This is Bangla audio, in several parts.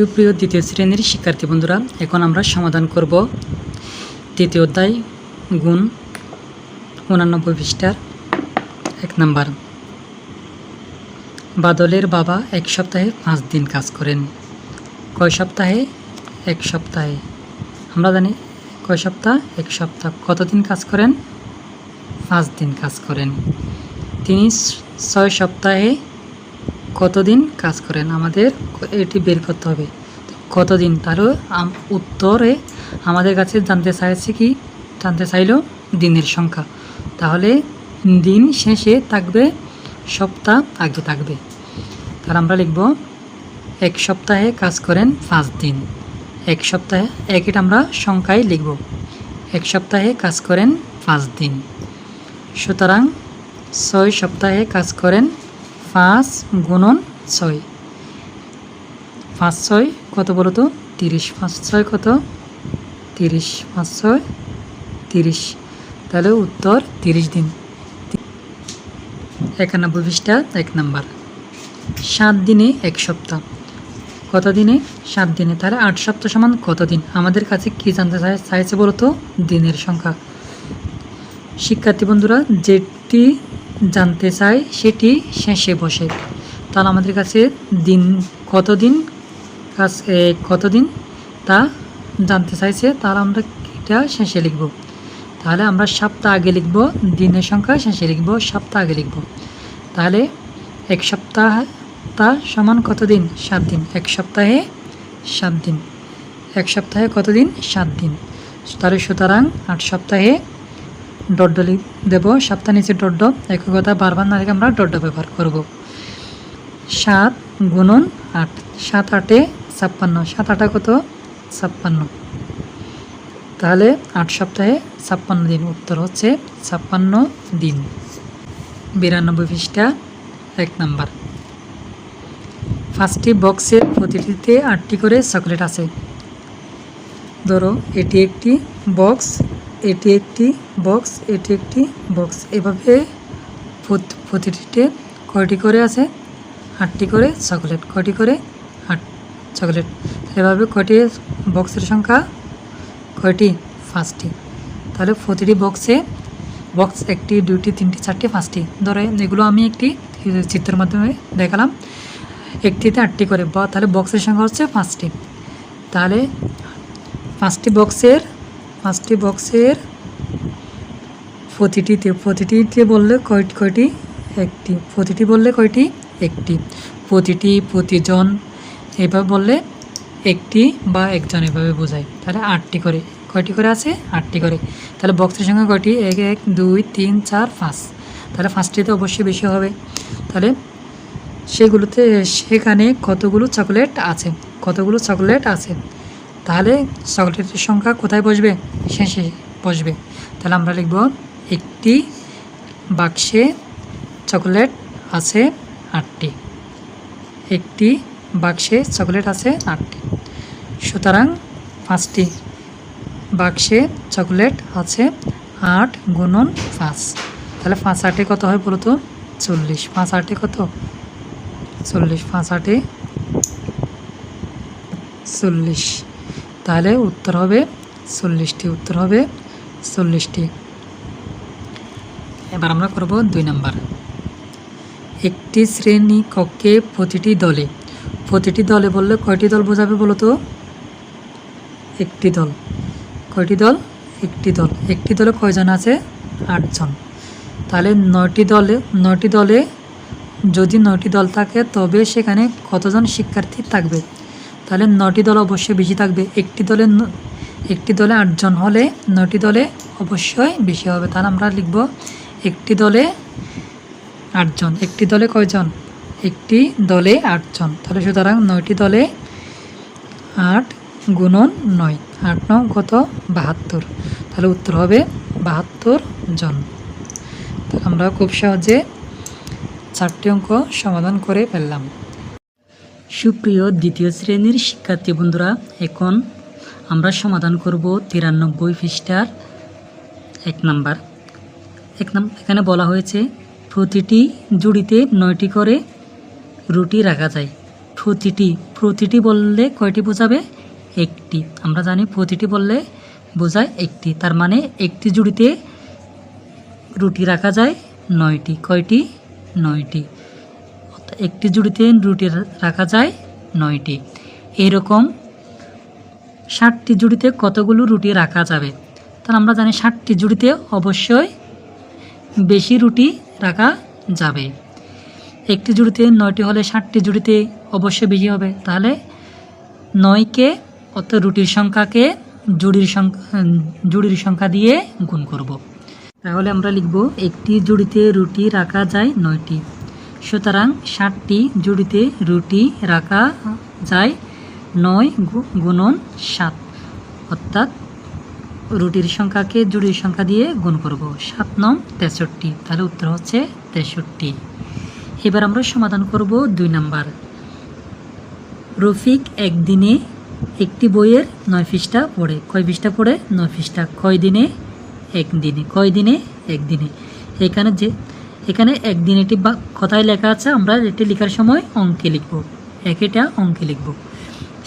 সুপ্রিয় দ্বিতীয় শ্রেণির শিক্ষার্থী বন্ধুরা, এখন আমরা সমাধান করব তৃতীয় অধ্যায়, গুণ উনানব্বই পৃষ্ঠার এক নাম্বার। বাদলের বাবা এক সপ্তাহে পাঁচ দিন কাজ করেন। কয় সপ্তাহে? এক সপ্তাহে। আমরা জানি কয় সপ্তাহ? এক সপ্তাহ। কতদিন কাজ করেন? পাঁচ দিন কাজ করেন। তিনি ছয় সপ্তাহে কতদিন কাজ করেন? আমাদের এটি বের করতে হবে। কতদিন? তাহলে উত্তরে আমাদের কাছে জানতে চাইছে কি? জানতে চাইলো দিনের সংখ্যা। তাহলে দিন শেষে থাকবে, সপ্তাহ আগে থাকবে। তাহলে আমরা লিখব, এক সপ্তাহে কাজ করেন পাঁচ দিন। এক সপ্তাহে একইটা আমরা সংখ্যায় লিখব, এক সপ্তাহে কাজ করেন পাঁচ দিন। সুতরাং ছয় সপ্তাহে কাজ করেন পাঁচ গুণন ছয়। পাঁচ ছয় কত বলো তো? তিরিশ। পাঁচ ছয় কত? তিরিশ। পাঁচ ছয়? তিরিশ। তাহলে উত্তর তিরিশ দিন। একানব্বই পৃষ্ঠা, এক নাম্বার। সাত দিনে এক সপ্তাহ। কত দিনে? সাত দিনে। তাহলে আট সপ্তাহ সমান কত দিন? আমাদের কাছে কি জানতে চাই চাইছে বলো তো? দিনের সংখ্যা। শিক্ষার্থী বন্ধুরা, যেটি জানতে চাই, সেটি শেষে বসে। তাহলে আমাদের কাছে দিন কতদিন? কাজ কতদিন? তা জানতে চাইছে, তাহলে আমরা এটা শেষে লিখব। তাহলে আমরা সপ্তাহ আগে লিখব, দিনের সংখ্যা শেষে লিখব, সপ্তাহ আগে লিখব। তাহলে এক সপ্তাহ তা সমান কতদিন? সাত দিন। এক সপ্তাহে সাত দিন। এক সপ্তাহে কতদিন? সাত দিন। তাহলে সুতরাং আট সপ্তাহে ডড্ডলি দেব সপ্তাহ নিচে ডড্ড একই কথা বারবার না রেখে আমরা ডড্ড ব্যবহার করব। সাত গুণন আট, সাত আটে ছাপ্পান্ন, সাত আটা কত? ছাপ্পান্ন। তাহলে আট সপ্তাহে ছাপ্পান্ন দিন, উত্তর হচ্ছে ছাপ্পান্ন দিন। বিরানব্বই পৃষ্ঠা, এক নাম্বার। পাঁচটি বক্সের প্রতিটিতে আটটি করে চকলেট আছে। ধরো, এটি একটি বক্স এটি একটি বক্স, এটি একটি বক্স। এভাবে প্রত- প্রতিটিতে কয়টি করে আছে? আটটি করে চকলেট। কয়টি করে? আট চকলেট। এভাবে কয়টি বক্সের সংখ্যা? কয়টি? পাঁচটি। তাহলে প্রতিটি বক্সে, বক্স একটি, দুইটি, তিনটি, চারটি, পাঁচটি। ধরে, এগুলো আমি একটি চিত্রের মাধ্যমে দেখালাম। একটিতে আটটি করে। বা তাহলে বক্সের সংখ্যা হচ্ছে পাঁচটি। তাহলে পাঁচটি বক্সের পাঁচটি বক্সের প্রতিটিতে প্রতিটিতে বললে কয়টি কয়টি? একটি। প্রতিটি বললে কয়টি? একটি। প্রতিটি প্রতিজন এভাবে বললে একটি বা একজন এভাবে বোঝায়। তাহলে আটটি করে। কয়টি করে আছে? আটটি করে। তাহলে বক্সের সংখ্যা কয়টি? এক এক, দুই, তিন, চার, পাঁচ। তাহলে পাঁচটিতে অবশ্যই বেশি হবে। তাহলে সেগুলোতে সেখানে কতগুলো চকলেট আছে? কতগুলো চকলেট আছে? তাহলে চকলেটের সংখ্যা কোথায় বসবে? শেষে বসবে। তাহলে আমরা লিখব একটি বাক্সে চকলেট আছে আটটি। একটি বাক্সে চকলেট আছে আটটি। সুতরাং পাঁচটি। বাক্সে চকলেট আছে আট গুণন পাঁচ। তাহলে পাঁচ আটে কত হয় বলো তো? চল্লিশ। পাঁচ আটে কত? চল্লিশ। পাঁচ আটে চল্লিশ। তাহলে উত্তর হবে চল্লিশটি, উত্তর হবে চল্লিশটি। এবার আমরা করব দুই নাম্বার। একটি শ্রেণি কক্ষে প্রতিটি দলে প্রতিটি দলে বললে কয়টি দল বোঝাবে বলো তো একটি দল। কয়টি দল? একটি দল। একটি দলে কয়জন আছে? আটজন। তাহলে নয়টি দলে নয়টি দলে যদি নয়টি দল থাকে তবে সেখানে কতজন শিক্ষার্থী থাকবে? তাহলে নটি দল অবশ্যই বেশি থাকবে। একটি দলে একটি দলে আটজন হলে নয়টি দলে অবশ্যই বেশি হবে। তাহলে আমরা লিখব একটি দলে আটজন, একটি দলে কয়জন? একটি দলে আটজন। তাহলে সুতরাং নয়টি দলে আট গুণন নয়, আট নং কত? বাহাত্তর। তাহলে উত্তর হবে বাহাত্তর জন। তাহলে আমরা খুব সহজে চারটি অঙ্ক সমাধান করে ফেললাম। সুপ্রিয় দ্বিতীয় শ্রেণির শিক্ষার্থী বন্ধুরা, এখন আমরা সমাধান করব তিরানব্বই পৃষ্ঠার এক নাম্বার। এক নাম এখানে বলা হয়েছে, প্রতিটি জুড়িতে নয়টি করে রুটি রাখা যায়। প্রতিটি প্রতিটি বললে কয়টি বোঝাবে? একটি। আমরা জানি প্রতিটি বললে বোঝায় একটি। তার মানে একটি জুড়িতে রুটি রাখা যায় নয়টি। কয়টি? নয়টি। একটি জুড়িতে রুটি রাখা যায়, নয়টি। এরকম ষাটটি জুড়িতে কতগুলো রুটি রাখা যাবে? তাহলে আমরা জানি ষাটটি জুড়িতে অবশ্যই বেশি রুটি রাখা যাবে। একটি জুড়িতে নয়টি হলে ষাটটি জুড়িতে অবশ্যই বেশি হবে। তাহলে নয়কে অর্থাৎ রুটির সংখ্যাকে জুড়ির সংখ্যা জুড়ির সংখ্যা দিয়ে গুণ করব। তাহলে আমরা লিখব একটি জুড়িতে রুটি রাখা যায়, নয়টি। সুতরাং ষাটটি জুড়িতে রুটি রাখা যায় নয় গুণন সাত। অর্থাৎ রুটির সংখ্যাকে জুড়ির সংখ্যা দিয়ে গুণ করব। সাত নং তেষট্টি। তাহলে উত্তর হচ্ছে তেষট্টি। এবার আমরা সমাধান করব দুই নাম্বার। রফিক একদিনে একটি বইয়ের নয় পৃষ্ঠা পড়ে। কয় পৃষ্ঠা পড়ে? নয় পৃষ্ঠা। কয় দিনে? একদিনে। কয় দিনে? একদিনে। এখানে যে এখানে একদিন এটি কথায় লেখা আছে, আমরা এটি লেখার সময় অঙ্কে লিখব। একেটা অঙ্কে লিখব।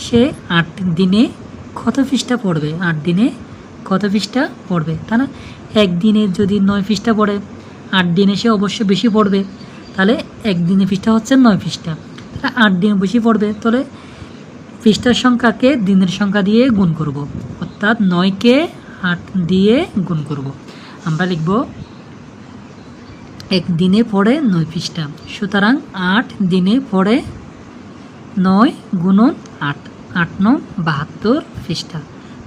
সে আট দিনে কত পৃষ্ঠা পড়বে? আট দিনে কত পৃষ্ঠা পড়বে? তা না, একদিনে যদি নয় পৃষ্ঠা পড়ে, আট দিনে সে অবশ্য বেশি পড়বে। তাহলে একদিনে পৃষ্ঠা হচ্ছে নয় পৃষ্ঠা। তাহলে আট দিনে বেশি পড়বে, তাহলে পৃষ্ঠার সংখ্যাকে দিনের সংখ্যা দিয়ে গুণ করব। অর্থাৎ নয়কে আট দিয়ে গুণ করব। আমরা লিখব এক দিনে পড়ে নয় পৃষ্ঠা। সুতরাং আট দিনে পড়ে নয় গুণন আট আট নং বাহাত্তর পৃষ্ঠা।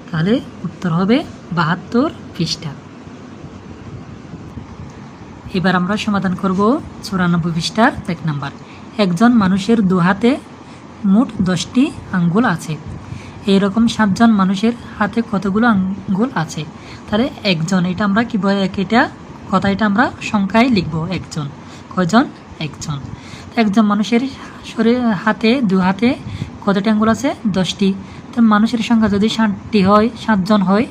তাহলে উত্তর হবে বাহাত্তর পৃষ্ঠা। এবার আমরা সমাধান করব চুরানব্বই পৃষ্ঠার এক নাম্বার। একজন মানুষের দু হাতে মোট দশটি আঙ্গুল আছে। এইরকম সাতজন মানুষের হাতে কতগুলো আঙ্গুল আছে? তাহলে একজন, এটা আমরা কী বলে এটা কথা এটা আমরা সংখ্যায় লিখব একজন, কয়জন? একজন। একজন মানুষের শরীর, হাতে, দু হাতে কতটি আঙ্গুল আছে? দশটি। তো মানুষের সংখ্যা যদি ষাটটি হয়, সাতজন হয়,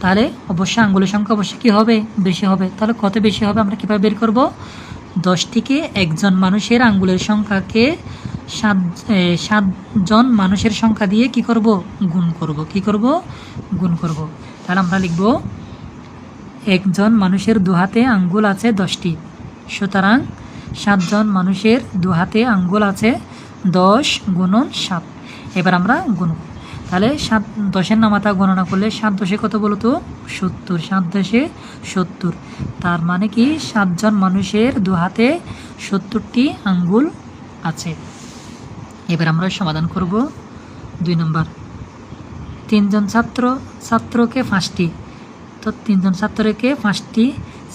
তাহলে অবশ্যই আঙ্গুলের সংখ্যা অবশ্যই কী হবে? বেশি হবে। তাহলে কত বেশি হবে আমরা কীভাবে বের করব? দশটিকে একজন মানুষের আঙ্গুলের সংখ্যাকে সাত সাতজন মানুষের সংখ্যা দিয়ে কি করব? গুণ করব। কি করব? গুণ করব। তাহলে আমরা লিখব একজন মানুষের দু হাতে আঙ্গুল আছে দশটি। সুতরাং সাতজন মানুষের দু হাতে আঙ্গুল আছে দশ গুণন সাত। এবার আমরা গুণ। তাহলে সাত দশের নামাতা গণনা করলে সাত দশে কত বলো তো? সত্তর। সাত দশে সত্তর। তার মানে কি? সাতজন মানুষের দু হাতে সত্তরটি আঙ্গুল আছে। এবার আমরা সমাধান করব। দুই নম্বর। তিনজন ছাত্র, ছাত্রকে পাঁচটি। তো তিনজন ছাত্রকে পাঁচটি,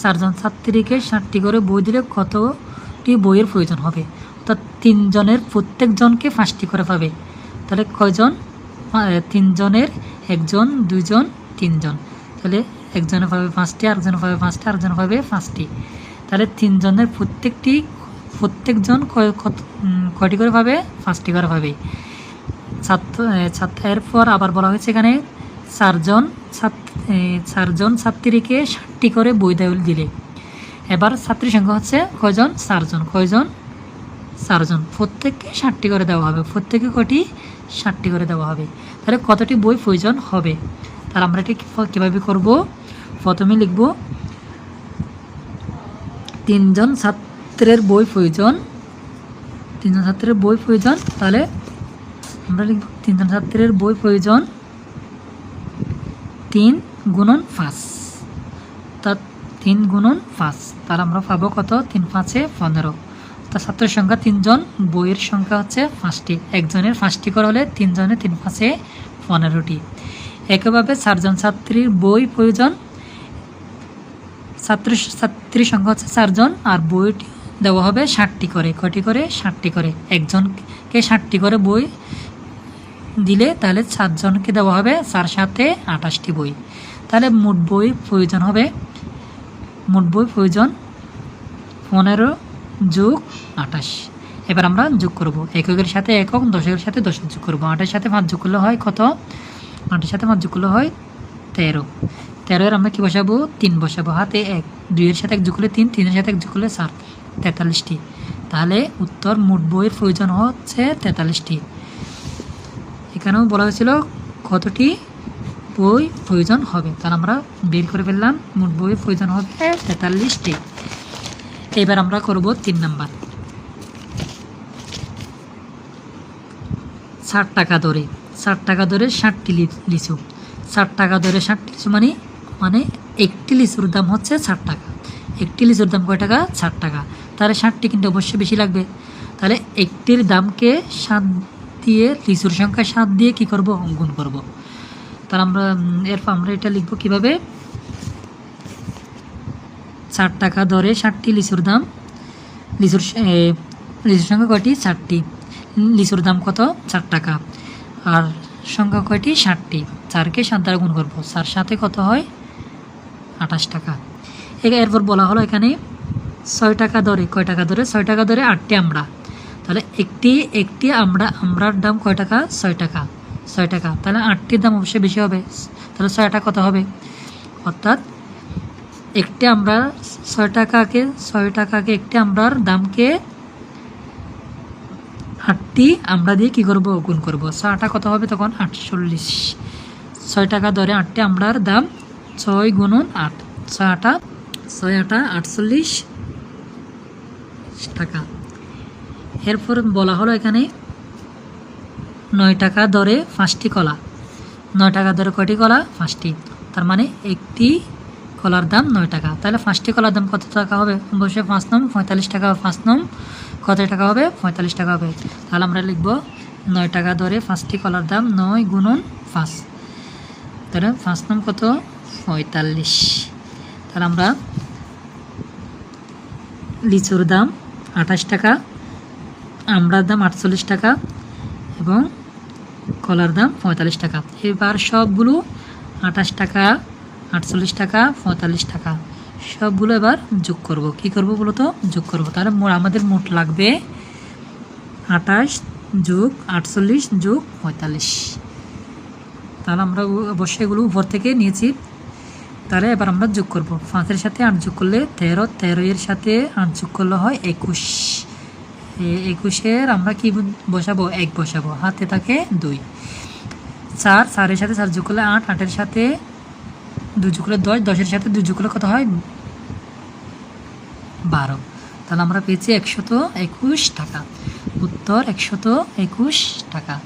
চারজন ছাত্রীকে ষাটটি করে বই দিলে কতটি বইয়ের প্রয়োজন হবে? অর্থাৎ তিনজনের প্রত্যেকজনকে পাঁচটি করে পাবে। তাহলে কয়জন? তিনজনের একজন, দুইজন, তিনজন। তাহলে একজনে পাবে পাঁচটি, আরেকজনে পাবে পাঁচটি, আরেকজনে পাবে পাঁচটি। তাহলে তিনজনের প্রত্যেকটি, প্রত্যেকজন কয়টি করে পাবে? পাঁচটি করে পাবে। ছাত্র ছাত্র এরপর আবার বলা হয়েছে এখানে চারজন ছাত্র চারজন ছাত্রীকে ষাটটি করে বই দেওয়া দিলে। এবার ছাত্রী সংখ্যা হচ্ছে কয়জন? চারজন। কয়জন? চারজন। প্রত্যেককে ষাটটি করে দেওয়া হবে। প্রত্যেকে কটি ষাটটি করে দেওয়া হবে। তাহলে কতটি বই প্রয়োজন হবে? তাহলে আমরা এটি কীভাবে করব? প্রথমে লিখব, তিনজন ছাত্রের বই প্রয়োজন। তিনজন ছাত্রের বই প্রয়োজন। তাহলে আমরা লিখব, তিনজন ছাত্রের বই প্রয়োজন। তিন গুণন পাঁচ। তা তিন গুণন পাঁচ। তাহলে আমরা পাবো কত? তিন পাঁচে পনেরো। তা ছাত্রের সংখ্যা তিনজন, বইয়ের সংখ্যা হচ্ছে পাঁচটি। একজনের পাঁচটি করে হলে তিনজনের তিন পাঁচে পনেরোটি। একইভাবে চারজন ছাত্রীর বই প্রয়োজন ছাত্র ছাত্রীর সংখ্যা হচ্ছে চারজন, আর বইটি দেওয়া হবে ষাটটি করে। কটি করে? ষাটটি করে। একজনকে ষাটটি করে বই দিলে তাহলে সাতজনকে দেওয়া হবে চার সাথে আঠাশটি বই। তাহলে মোট বই প্রয়োজন হবে, মোট বই প্রয়োজন পনেরো যোগ আঠাশ। এবার আমরা যোগ করব, এককের সাথে একক দশকের সাথে দশক যোগ করব। আটের সাথে পাঁচ যোগ করলে হয় কত? আটের সাথে পাঁচ যোগ করলে হয় তেরো। তেরোর আমরা কী বসাবো? তিন বসাবো। হাতে এক, দুইয়ের সাথে এক যোগ করলে তিন, তিনের সাথে এক যোগ করলে চার, তেতাল্লিশটি। তাহলে উত্তর মোট বইয়ের প্রয়োজন হচ্ছে তেতাল্লিশটি। এখানেও বলা হয়েছিল কতটি? বই প্রয়োজন হবে। তাহলে আমরা বের করে ফেললাম, মোট বইয়ের প্রয়োজন হবে তেতাল্লিশটি। এবার আমরা করব তিন নাম্বার। ষাট টাকা দরে। ষাট টাকা দরে ষাটটি লিচু। ষাট টাকা দরে ষাটটি লিচু মানে মানে একটি লিচুর দাম হচ্ছে ষাট টাকা। একটি লিচুর দাম কয় টাকা? ষাট টাকা। তাহলে ষাটটি কিন্তু অবশ্যই বেশি লাগবে। তাহলে একটির দামকে সাত দিয়ে, লিচুর সংখ্যা সাত দিয়ে কি করব? অঙ্কন করব। তাহলে আমরা এরপর আমরা এটা লিখব কীভাবে? ষাট টাকা দরে ষাটটি লিচুর দাম। লিচুর লিচুর সংখ্যা কয়টি? ষাটটি। লিচুর দাম কত? ষাট টাকা। আর সংখ্যা কয়টি? ষাটটি। চারকে সাত দ্বারা গুণ করব। চার সাথে কত হয়? আঠাশ টাকা। এরপর বলা হলো এখানে, ছয় টাকা দরে, কয় টাকা দরে? ছয় টাকা দরে আটটি আমরা। তাহলে একটি একটি আমরা, আমরার দাম কয় টাকা? ছয় টাকা। ছয় টাকা। তাহলে আটটির দাম অবশ্যই বেশি হবে। তাহলে ছয়টা কত হবে? অর্থাৎ একটি আমরা ছয় টাকাকে ছয় টাকাকে একটি আমরার দামকে আটটি আমরা দিয়ে কী করব? গুণ করব। ছয়টা কত হবে? তখন আটচল্লিশ। ছয় টাকা দরে আটটি আমরার দাম ছয় গুণন আট। ছয় আটা ছয় আটা আটচল্লিশ টাকা। এরপর বলা হলো এখানে নয় টাকা দরে পাঁচটি কলা। নয় টাকা দরে কয়টি কলা? পাঁচটি। তার মানে একটি কলার দাম নয় টাকা। তাহলে পাঁচটি কলার দাম কত টাকা হবে? অবশ্যই পাঁচ নম পঁয়তাল্লিশ টাকা পাঁচ নম কত টাকা হবে? পঁয়তাল্লিশ টাকা হবে। তাহলে আমরা লিখব নয় টাকা দরে পাঁচটি কলার দাম নয় গুণন পাঁচ। তাহলে পাঁচ নম কত? পঁয়তাল্লিশ। তাহলে আমরা লিচুর দাম আঠাশ টাকা, আমড়ার দাম আটচল্লিশ টাকা এবং কলার দাম পঁয়তাল্লিশ টাকা। এবার সবগুলো আঠাশ টাকা, আটচল্লিশ টাকা, পঁয়তাল্লিশ টাকা। সবগুলো এবার যোগ করব। কি করব বলো তো যোগ করব। তাহলে আমাদের মোট লাগবে আঠাশ যোগ আটচল্লিশ যোগ পঁয়তাল্লিশ। তাহলে আমরা অবশ্যই এগুলো উপর থেকে নিয়েছি। তাহলে এবার আমরা যোগ করব। পাঁচের সাথে আট যোগ করলে তেরো। তেরো এর সাথে আট যোগ করলে হয় একুশ। একুশের আমরা কি বসাবো? এক বসাবো। হাতে থাকে দুই। চার, চারের সাথে চার যোগ করলে আট, আটের সাথে দু যোগ করলে দশ, দশের সাথে দু যোগ করলে কত হয়? বারো। তাহলে আমরা পেয়েছি একশত একুশ টাকা। উত্তর একশত একুশ টাকা।